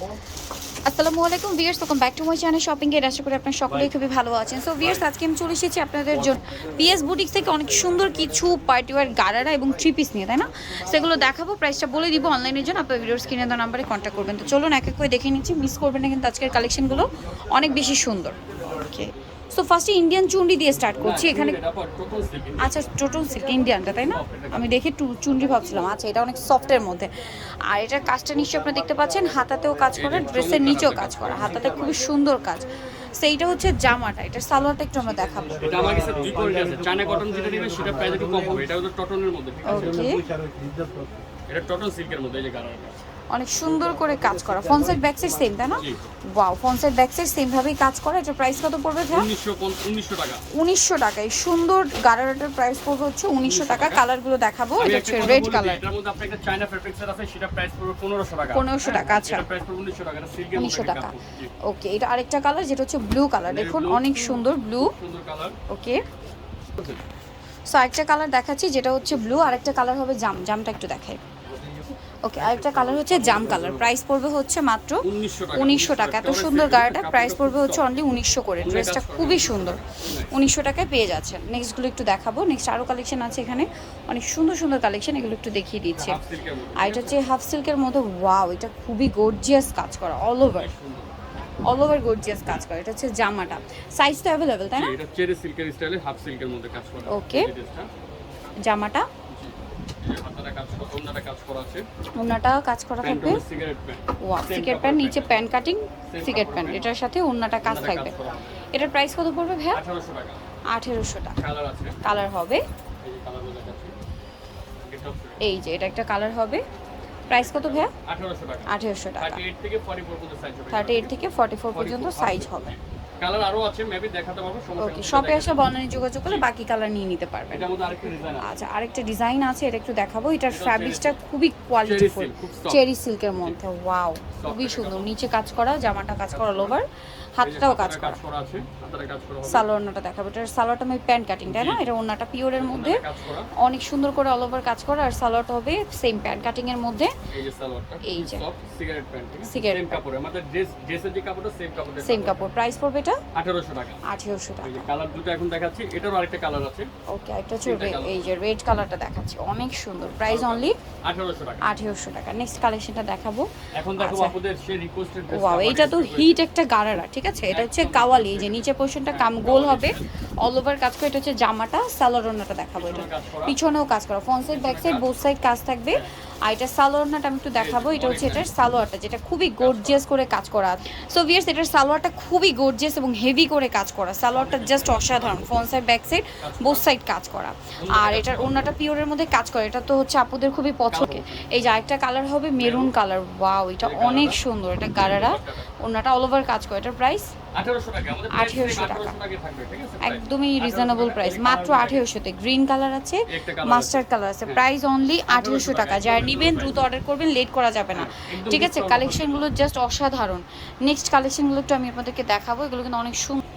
আসসালামু আলাইকুম viewers welcome back to my channel shopping এর। আশা করি আপনারা সকলেই খুবই ভালো আছেন। সো ভিউয়ার্স আজকে আমি চলে এসেছি আপনাদের জন্য পিএস বুটিক থেকে অনেক সুন্দর কিছু পার্টি পার্টিওয়ার গাড়ারা এবং থ্রি পিস নিয়ে তাই না? সেগুলো দেখাবো প্রাইসটা বলে দিব অনলাইনের জন্য। আপনার ভিডিওর স্ক্রিনে দেওয়া নাম্বারে কন্ট্যাক্ট করবেন। তো চলুন এক এক করে দেখে নিচ্ছি। মিস করবেন না কিন্তু আজকের কালেকশনগুলো অনেক বেশি সুন্দর। ওকে সো ফার্স্টে ইন্ডিয়ান চুন্ডি দিয়ে স্টার্ট করছি এখানে আচ্ছা টোটন সিল্ক ইন্ডিয়ানটা তাই না? আমি দেখে টু চুন্ডি ভাবছিলাম। আচ্ছা এটা অনেক সফটের মধ্যে। আর এটার কাজটা নিশ্চয়ই আপনারা দেখতে পাচ্ছেন। হাতাতেও কাজ করা ড্রেসের নিচেও কাজ করা। হাতাতে খুবই সুন্দর কাজ। সেইটা হচ্ছে জামাটা। এটা সালোয়ারটা একটু আমরা দেখাবো। এটা আমার কাছে দুই কোয়ালিটি আছে। চায়না কটন যেটা নেবেন সেটা প্রাইস একটু কম হবে। এটা হচ্ছে টটনের মধ্যে। ওকে এটা টোটাল সিল্কের মধ্যে এই যে অনেক সুন্দর করে কাজ করা। ফনসেট ব্যাক সাইড সেম তাই না? ওয়াও ফনসেট ব্যাক সাইড সেম ভাবেই কাজ করা। এটা প্রাইস কত পড়বে ভাই 1900 টাকা। 1900 টাকা। এই সুন্দর প্রাইস পড়বে হচ্ছে 1900 টাকা। কালারগুলো দেখাবো। এটা হচ্ছে রেড কালার এটার মধ্যে একটা চায়না আছে সেটা প্রাইস পড়বে 1500 টাকা। 1500 টাকা আচ্ছা। এটা প্রাইস পড়বে 1900 টাকা। এটা সিল্কের 1900 টাকা। ওকে এটা আরেকটা কালার যেটা হচ্ছে ব্লু কালার দেখুন অনেক সুন্দর ব্লু সুন্দর কালার ওকে সো একটা কালার দেখাচ্ছি যেটা হচ্ছে ব্লু আরেকটা কালার হবে জাম। জামটা একটু দেখাই। ওকে আরেকটা কালার হচ্ছে জাম কালার প্রাইস পড়বে হচ্ছে মাত্র উনিশশো টাকা। এত সুন্দর গাড়িটা প্রাইস পড়বে হচ্ছে অনলি উনিশশো করে। ড্রেসটা খুবই সুন্দর। উনিশশো টাকায় পেয়ে যাচ্ছেন। নেক্সটগুলো একটু দেখাবো। নেক্সট আরও কালেকশন আছে এখানে। অনেক সুন্দর সুন্দর কালেকশন এগুলো একটু দেখিয়ে দিচ্ছে। আর এটা হচ্ছে হাফ সিল্কের মধ্যে ওয়াও এটা খুবই গর্জিয়াস কাজ করা। All over all over gorgeous কাজ করে। এটা হচ্ছে জামাটা। সাইজ তো অ্যাভেলেবেল তাই না? এটা চেরি সিল্কের স্টাইলে হাফ সিল্কের মধ্যে কাজ করা। ওকে জামাটা। ওনাটা কাজ করা আছে। ওনাটা কাজ করা থাকবে। ওয়া কাটিং সিগারেট প্যান্ট এটার সাথে ওনাটা কাজ থাকবে। এটার প্রাইস কত পড়বে ভাইয়া? আঠেরোশো কালার হবে। এই যে এটা একটা কালার হবে। প্রাইস কত ভাইয়া? আঠেরোশো টাকা। আঠেরোশো টাকা। থার্টি এইট থেকে ফর্টি ফোর পর্যন্ত সাইজ হবে। কালার আরও আছে মেবি দেখাতে পারব ওকে শপে এসে বনানি যোগাযোগ করলে বাকি কালার নিয়ে নিতে পারবেন। এটার মধ্যে আরেকটা ডিজাইন আছে। আচ্ছা আরেকটা ডিজাইন আছে এটা একটু দেখাবো। এটার ফ্যাব্রিকটা খুবই কোয়ালিটিফুল চেরি সিল্কের মধ্যে ওয়াও খুবই সুন্দর। নিচে কাজ করা জামাটা কাজ করা লোভার হাতটাও কাজ করা। আছে সালোয়ারটা দেখাবো। এটা সালোয়ারটা আমি প্যান্ট কাটিং তাই না? এটা ওড়নাটা পিওর এর মধ্যে। অনেক সুন্দর করে অল ওভার কাজ করা আর সালোয়ারটা হবে সেম প্যান্ট কাটিং এর মধ্যে। এই যে সালোয়ারটা এই যে। সিগারেট প্যান্ট সিগারেট কাপড় আমাদের ড্রেস ড্রেসের যে কাপড়টা সেম কাপড় সেম কাপড়। প্রাইস পড়বে এটা? 1800 টাকা। 1800 টাকা। এই কালার দুটো এখন দেখাচ্ছি এটারও আরেকটা কালার আছে। ওকে একটা হচ্ছে এই যে রেড কালারটা দেখাচ্ছি অনেক সুন্দর। প্রাইস অনলি 1800 টাকা। 1800 টাকা। নেক্সট কালেকশনটা দেখাবো। এখন দেখাবো আচ্ছা। আপনাদের সেই রিকোয়েস্টেড ওয়াও এটা তো হিট একটা গারারা ঠিক আছে? এটা হচ্ছে কাওয়ালি যে নিচে পোরশনটা হ্যাঁ, কাম গোল হবে। অল ওভার কাজ করে এটা হচ্ছে জামাটা সালোরনাটা দেখাবো এটা। পিছনেও কাজ করা। Front side back side both side কাজ থাকবে। আর এটা সালোরনাটা আমি একটু দেখাবো এটা হচ্ছে এটার সালোয়ারটা যেটা খুবই গর্জিয়াস করে কাজ করা। সো ভিয়ার্স এটার সালোয়ারটা খুবই গর্জিয়াস এবং হেভি করে কাজ করা। সালোয়ারটা জাস্ট অসাধারণ front side back side both side কাজ করা। আর এটার ওনাটা পিওরের মধ্যে কাজ করে এটা তো হচ্ছে আপুদের খুবই পছন্দ। এই যে আরেকটা কালার হবে মেরুন কালার ওয়াও এটা অনেক সুন্দর এটা গারারা। ওনাটা অল ওভার কাজ করে এটার প্রাইস আঠেরোশো টাকা আঠেরোশো টাকা। একদমই রিজনেবল প্রাইস মাত্র আঠেরোশোতে গ্রিন কালার আছে মাস্টার কালার আছে। প্রাইস অনলি আঠেরোশো টাকা। যারা নেবেন দ্রুত অর্ডার করবেন লেট করা যাবে না। ঠিক আছে? কালেকশনগুলো জাস্ট অসাধারণ। নেক্সট কালেকশনগুলো একটু আমি আপনাদেরকে দেখাবো। এগুলো কিন্তু অনেক সুন্দর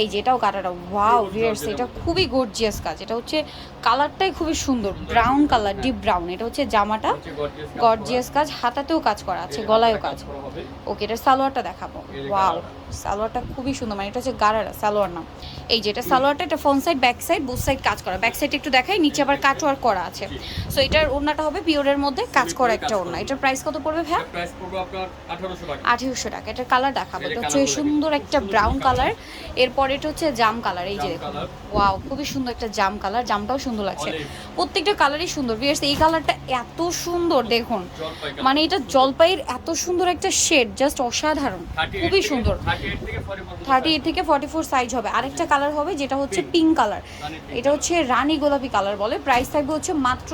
এই যেটাও কাটাটা ওয়াও রিয়ার্স এটা খুবই গর্জিয়াস কাজ। এটা হচ্ছে কালারটাই খুবই সুন্দর ব্রাউন কালার ডিপ ব্রাউন এটা হচ্ছে জামাটা গর্জিয়াস কাজ হাতাতেও কাজ করা আছে গলায়ও কাজ। ওকে এটা সালোয়ারটা দেখাবো। ওয়াও সালোয়ারটা খুবই সুন্দর মানে এটা হচ্ছে গারারা সালোয়ার না এই যেটা সালোয়ারটা এটা front side back side both side কাজ করা। ব্যাক সাইড একটু দেখাই নিচে আবার কাটওয়ার করা আছে। সো এটার ওড়নাটা হবে পিওরের মধ্যে কাজ করা একটা ওড়না। এটার প্রাইস কত পড়বে ভাই প্রাইস পড়বে আপনার 1800 টাকা। 1800 টাকা এটার কালার দেখাবো। তো হচ্ছে সুন্দর একটা ব্রাউন কালার এরপর পরেটা হচ্ছে জাম কালার এই যে দেখুন। ওয়াও খুবই সুন্দর একটা জাম কালার জামটাও সুন্দর লাগছে। প্রত্যেকটা কালারই সুন্দর। বিয়ার্স এই কালারটা এত সুন্দর দেখুন। মানে এটা জলপাইয়ের এত সুন্দর একটা শেড জাস্ট অসাধারণ। খুবই সুন্দর। থার্টি এইট থেকে ফর্টি ফোর সাইজ হবে। আরেকটা কালার হবে যেটা হচ্ছে পিঙ্ক কালার এটা হচ্ছে রানী গোলাপি কালার বলে। প্রাইস থাকবে হচ্ছে মাত্র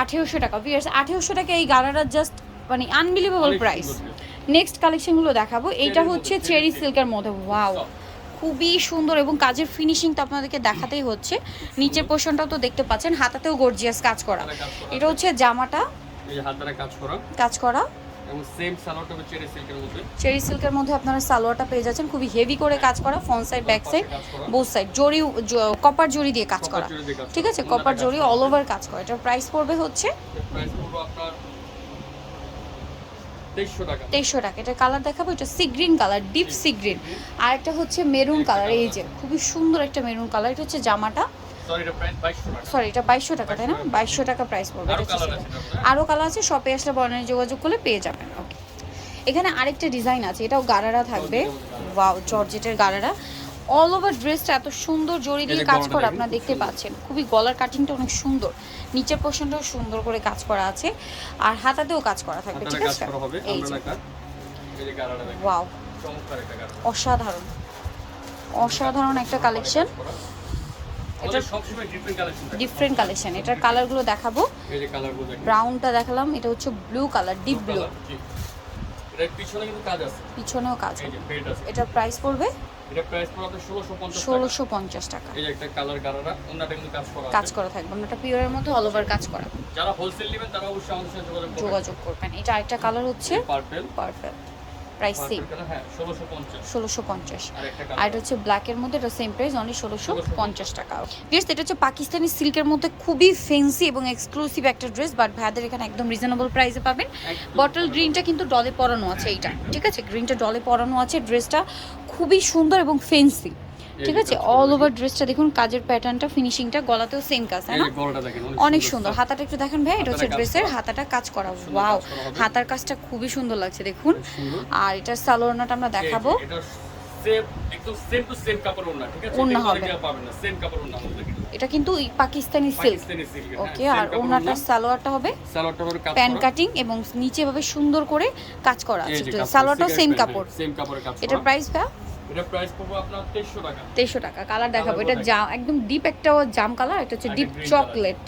আঠেরোশো টাকা। বিয়ার্স আঠেরোশো টাকা এই গালারটা জাস্ট মানে আনবিলিভেবল প্রাইস নেক্সট কালেকশনগুলো দেখাবো। এইটা হচ্ছে চেরি সিল্কের মধ্যে। ওয়াও খুবই সুন্দর এবং কাজের ফিনিশিং তো আপনাদেরকে দেখাতেই হচ্ছে। নিচের পোর্শনটাও তো দেখতে পাচ্ছেন হাতাতেও গর্জিয়াস কাজ করা। এটা হচ্ছে জামাটা। কাজ করা। কাজ করা। এবং সেম সালোয়ারটা চেরি সিল্কের মধ্যে। চেরি সিল্কের মধ্যে আপনারা সালোয়ারটা পেয়ে যাচ্ছেন। খুবই হেভি করে কাজ করা front side back side both side জরি কপার জরি দিয়ে কাজ করা। ঠিক আছে? কপার জরি অল ওভার কাজ করা। এটা প্রাইস পড়বে হচ্ছে প্রাইস পড়বে আপনার তেইশশো টাকা। এটা কালার দেখাবো এটা sea green colour deep sea green আর একটা হচ্ছে মেরুন কালার এই যে খুবই সুন্দর একটা মেরুন কালার এটা হচ্ছে জামাটা। সরি এটা বাইশশো টাকা। তাই না? বাইশশো টাকা। প্রাইস পড়বে। আরও কালার আছে শপে আসলে বর্ণনে যোগাযোগ করলে পেয়ে যাবেন ওকে এখানে আরেকটা ডিজাইন আছে এটাও গাড়ারা থাকবে। ওয়াও জর্জেটের গারারা। অল ওভার ড্রেসটা এত সুন্দর জড়ি দিয়ে কাজ করা আপনারা দেখতে পাচ্ছেন। খুবই গলার কাটিংটা অনেক সুন্দর। নিচের পোর্শনটাও সুন্দর করে কাজ করা আছে। আর হাতাতেও কাজ করা থাকবে ঠিক আছে? এই যে। ওয়াও চমৎকার একটা গাড়া অসাধারণ। অসাধারণ একটা কালেকশন এটা ডিফারেন্ট কালেকশন এটার কালারগুলো দেখাবো। এই যে কালারগুলো দেখেন। ব্রাউনটা দেখালাম। এটা হচ্ছে blue colour deep blue Colour, পিছনে কিন্তু কাজ আছে। পিছনেও কাজ এটার প্রাইস পড়বে এটা প্রাইস পড়বে আপনার ষোলোশো পঞ্চাশ ষোলোশো পঞ্চাশ টাকা। এই যে একটা কালার গারারা ওনাটা কিন্তু কাজ করা কাজ করা থাকবে। ওনাটা পিওরের মধ্যে অল ওভার কাজ করা। যারা হোলসেল নেবেন তারা অবশ্যই আমাদের সাথে যোগাযোগ করবেন। যোগাযোগ করবেন। এটা আরেকটা কালার হচ্ছে পার্পল পারফেক্ট প্রাইস সেম হ্যাঁ ষোলোশো পঞ্চাশ। আর এটা হচ্ছে ব্ল্যাকের মধ্যে এটা সেম প্রাইস অনলি ষোলোশো পঞ্চাশ টাকা। ড্রেস এটা হচ্ছে পাকিস্তানি সিল্কের মধ্যে খুবই ফেন্সি এবং এক্সক্লুসিভ একটা ড্রেস বাট ভাইয়াদের এখানে একদম রিজনেবল প্রাইসে পাবেন। বটল গ্রিনটা কিন্তু ডলে পরানো আছে এইটা ঠিক আছে? গ্রিনটা ডলে পরানো আছে ড্রেসটা খুবই সুন্দর এবং ফেন্সি ঠিক আছে? অল ওভার ড্রেসটা দেখুন কাজের প্যাটার্নটা ফিনিশিংটা গলাতেও সেম কাজ তাই এই না? গলাটা দেখেন অনেক সুন্দর হাতাটা একটু দেখেন ভাই এটা হচ্ছে ড্রেসের হাতাটা কাজ করা। ওয়াও। হাতার কাজটা খুবই সুন্দর লাগছে দেখুন। আর এটার সালোয়ারনাটা আমরা দেখাবো। এটা কিন্তু পাকিস্তানি সিল্ক ওকে আর ওনাটার সালোয়ারটা হবে প্যান কাটিং এবং নিচে ভাবে সুন্দর করে কাজ করা আছে। সালোয়ারটাও সেম কাপড়। হ্যাঁ, এটার প্রাইস ভাই? এটা প্রাইস পড়বে আপনার 2300 টাকা। তেইশশো টাকা কালার দেখাবো। এটা জাম একদম ডিপ একটা জাম কালার এটা হচ্ছে ডিপ চকলেট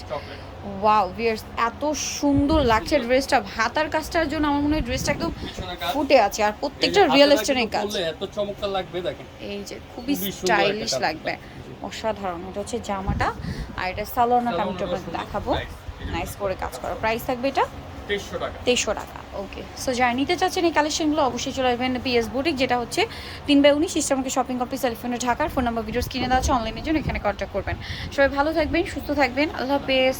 ওয়াও ভিয়ার্স এত সুন্দর লাগছে ড্রেসটা হাতার কাজটার জন্য আমার মনে হয় ড্রেসটা একদম ফুটে আছে আর প্রত্যেকটা রিয়েল স্টোনের কাজ। এত চমৎকার লাগবে দেখেন। এই যে খুবই স্টাইলিশ লাগবে। অসাধারণ এটা হচ্ছে জামাটা। আর এটা সালোয়ারনাটা আমি সালোয়ারটা দেখাবো। নাইস করে কাজ করা। প্রাইস থাকবে এটা? 2300 তেইশশো টাকা। ওকে সো যারা নিতে চাচ্ছেন এই কালেকশনগুলো অবশ্যই চলে আসবেন পিএস বুটিক যেটা হচ্ছে তিন বাই উনিশ ইস্টামকে শপিং কমপ্লেক্স সেলফোনে ঢাকার ফোন নাম্বার ভিডিও স্ক্রিনে দেওয়া আছে অনলাইনের জন্য এখানে কন্ট্যাক্ট করবেন। সবাই ভালো থাকবেন, সুস্থ থাকবেন, আল্লাহ হাফেজ।